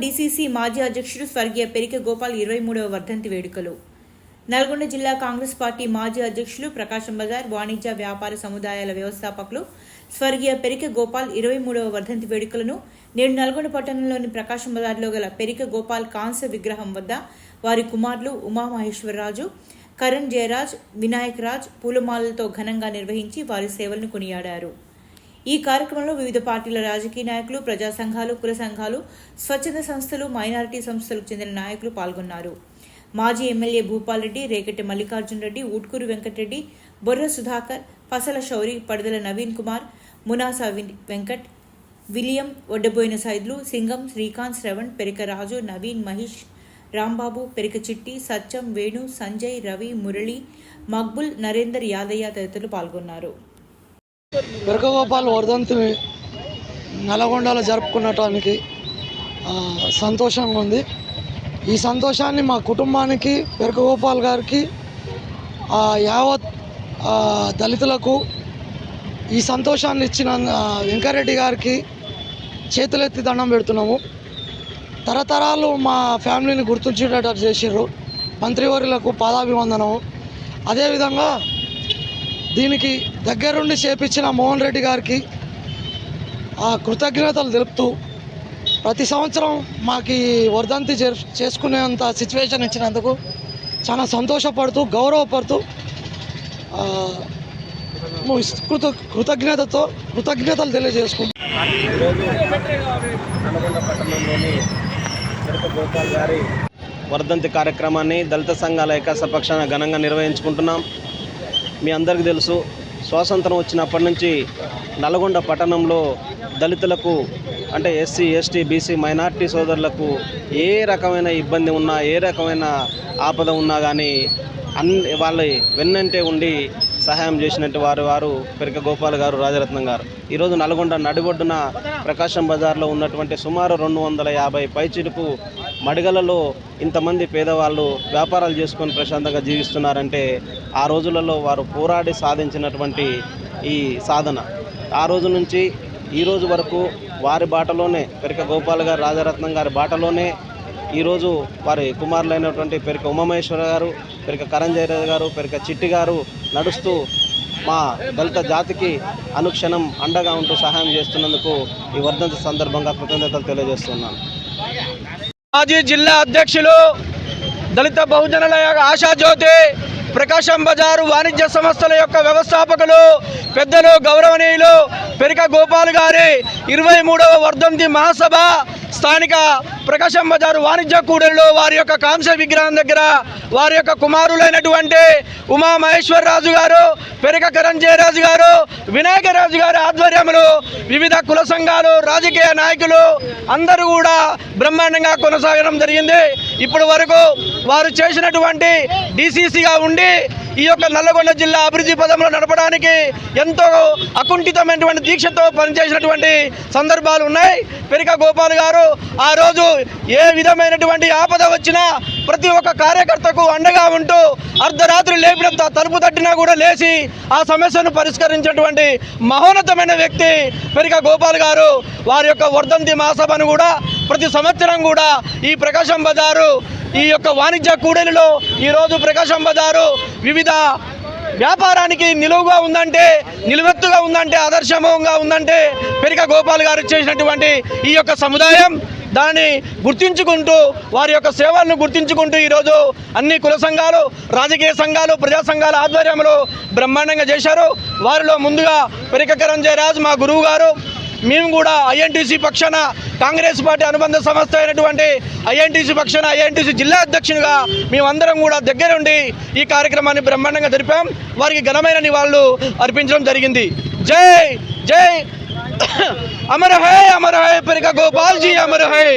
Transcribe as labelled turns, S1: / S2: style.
S1: DCC మాజీ అధ్యక్షుడు స్వర్గీయ పెరిక గోపాల్ ఇరవై మూడవ వర్ధంతి వేడుకలు. నల్గొండ జిల్లా కాంగ్రెస్ పార్టీ మాజీ అధ్యక్షులు ప్రకాశం బజార్ వాణిజ్య వ్యాపార సముదాయాల వ్యవస్థాపకులు స్వర్గీయ పెరిక గోపాల్ ఇరవై మూడవ వర్ధంతి వేడుకలను నేడు నల్గొండ పట్టణంలోని ప్రకాశం బజార్లో గల పెరిక గోపాల్ కాంస్య విగ్రహం వద్ద వారి కుమారులు ఉమామహేశ్వరరాజు కరణ్ జయరాజ్ వినాయక్ రాజ్ పూలమాలలతో ఘనంగా నిర్వహించి వారి సేవలను కొనియాడారు. ఈ కార్యక్రమంలో వివిధ పార్టీల రాజకీయ నాయకులు ప్రజా సంఘాలు కుల సంఘాలు స్వచ్ఛంద సంస్థలు మైనారిటీ సంస్థలకు చెందిన నాయకులు పాల్గొన్నారు. మాజీ ఎమ్మెల్యే భూపాల్ రెడ్డి రేకటి మల్లికార్జున్ రెడ్డి ఊట్కూరు వెంకటరెడ్డి బొర్ర సుధాకర్ పసల శౌరి పడదల నవీన్ కుమార్ మునాసా వెంకట్ విలియం ఒడ్డబోయిన సైద్లు సింగం శ్రీకాంత్ శ్రవణ్ పెరిక రాజు నవీన్ మహేష్ రాంబాబు పెరిక చిట్టి సత్యం వేణు సంజయ్ రవి మురళి మక్బుల్ నరేందర్ యాదయ్య తదితరులు పాల్గొన్నారు.
S2: వెరకగోపాల్ వర్ధంతిని నల్గొండలో జరుపుకునటానికి సంతోషంగా ఉంది. ఈ సంతోషాన్ని మా కుటుంబానికి వెరకగోపాల్ గారికి యావత్ దళితులకు ఈ సంతోషాన్ని ఇచ్చిన వెంకరెడ్డి గారికి చేతులెత్తి దండం పెడుతున్నాము. తరతరాలు మా ఫ్యామిలీని గుర్తుంచేటట్టు చేసిర్రు. మంత్రివర్యులకు పాదాభివందనము. అదేవిధంగా దీనికి దగ్గరుండి చేపించిన మోహన్ రెడ్డి గారికి ఆ కృతజ్ఞతలు తెలుపుతూ ప్రతి సంవత్సరం మాకు ఈ వర్ధంతి చేసుకునేంత సిచ్యువేషన్ ఇచ్చినందుకు చాలా సంతోషపడుతూ గౌరవపడుతూ కృత కృతజ్ఞతతో కృతజ్ఞతలు తెలియజేసుకుంటాం
S3: గారి వర్ధంతి కార్యక్రమాన్ని దళిత సంఘాల ఏకాస పక్షాన ఘనంగా నిర్వహించుకుంటున్నాం. మీ అందరికీ తెలుసు స్వాతంత్రం వచ్చినప్పటి నుంచి నల్గొండ పట్టణంలో దళితులకు అంటే ఎస్సీ ఎస్టీ బీసీ మైనార్టీ సోదరులకు ఏ రకమైన ఇబ్బంది ఉన్నా ఏ రకమైన ఆపద ఉన్నా కానీ అన్ని వాళ్ళ వెన్నంటే ఉండి సహాయం చేసినట్టు వారు వారు పెరిక గోపాల్ గారు రాజరత్నం గారు. ఈరోజు నల్గొండ నడిబొడ్డున ప్రకాశం బజార్లో ఉన్నటువంటి సుమారు రెండు వందల యాభై పైచిలుకు మడగలలో ఇంతమంది పేదవాళ్ళు వ్యాపారాలు చేసుకొని ప్రశాంతంగా జీవిస్తున్నారంటే ఆ రోజులలో వారు పోరాడి సాధించినటువంటి ఈ సాధన. ఆ రోజు నుంచి ఈ రోజు వరకు వారి బాటలోనే పెరిక గోపాల్ గారు రాజరత్నం గారి బాటలోనే ఈరోజు వారి కుమారులైనటువంటి పెరిక ఉమామహేశ్వర గారు పెరిక కరంజయరాజు గారు పెరిక చిట్టి గారు నడుస్తూ మా దళిత జాతికి అనుక్షణం అండగా ఉంటూ సహాయం చేస్తున్నందుకు ఈ వర్ధంతి సందర్భంగా కృతజ్ఞతలు తెలియజేస్తున్నాను.
S2: మాజీ జిల్లా అధ్యక్షులు దళిత బహుజనుల ఆశాజ్యోతి ప్రకాశం బజారు వాణిజ్య సంస్థల యొక్క వ్యవస్థాపకులు పెద్దలు గౌరవనీయులు పెరిక గోపాల్ గారి ఇరవై మూడవ వర్ధంతి మహాసభ స్థానిక ప్రకాశం బజారు వాణిజ్య కూడలిలో వారి యొక్క కాంస్య విగ్రహం దగ్గర వారి యొక్క కుమారులైనటువంటి ఉమా మహేశ్వరరాజు గారు పెరిక కరణ్ జయరాజు గారు వినాయకరాజు గారి ఆధ్వర్యంలో వివిధ కుల సంఘాలు రాజకీయ నాయకులు అందరూ కూడా బ్రహ్మాండంగా కొనసాగడం జరిగింది. ఇప్పటి వరకు వారు చేసినటువంటి డీసీసీగా ఉండి ఈ యొక్క నల్లగొండ జిల్లా అభివృద్ధి పదంలో నడపడానికి ఎంతో అకుంఠితమైనటువంటి దీక్షతో పనిచేసినటువంటి సందర్భాలు ఉన్నాయి. పెరిక గోపాల్ గారు ఆ రోజు ఏ విధమైనటువంటి ఆపద వచ్చినా ప్రతి ఒక్క కార్యకర్తకు అండగా ఉంటూ అర్ధరాత్రి లేపినంత తలుపు తట్టినా కూడా లేచి ఆ సమస్యను పరిష్కరించినటువంటి మహోన్నతమైన వ్యక్తి పెరిక గోపాల్ గారు వారి యొక్క వర్ధంతి మహాసభను కూడా ప్రతి సంవత్సరం కూడా ఈ ప్రకాశం బజారు ఈ యొక్క వాణిజ్య కూడలిలో ఈరోజు ప్రకాశం బజారు వివిధ వ్యాపారానికి నిలువుగా ఉందంటే నిలువెత్తుగా ఉందంటే ఆదర్శంగా ఉందంటే పెరిక గోపాల్ గారు చేసినటువంటి ఈ యొక్క సముదాయం దాన్ని గుర్తించుకుంటూ వారి యొక్క సేవలను గుర్తించుకుంటూ ఈరోజు అన్ని కుల సంఘాలు రాజకీయ సంఘాలు ప్రజా సంఘాల ఆధ్వర్యంలో బ్రహ్మాండంగా చేశారు. వారిలో ముందుగా పెరికకరం జయరాజ్ మా గురువు గారు మేము కూడా ఐఎన్టీసీ పక్షాన కాంగ్రెస్ పార్టీ అనుబంధ సంస్థ అయినటువంటి ఐఎన్టీసీ పక్షాన ఐఎన్టీసీ జిల్లా అధ్యక్షునిగా మేమందరం కూడా దగ్గరుండి ఈ కార్యక్రమాన్ని బ్రహ్మాండంగా జరిపాం. వారికి ఘనమైన నివాళులు అర్పించడం జరిగింది. జై జై. అమర హై అమర హై పెరిక గోపాల్జీ అమర హై.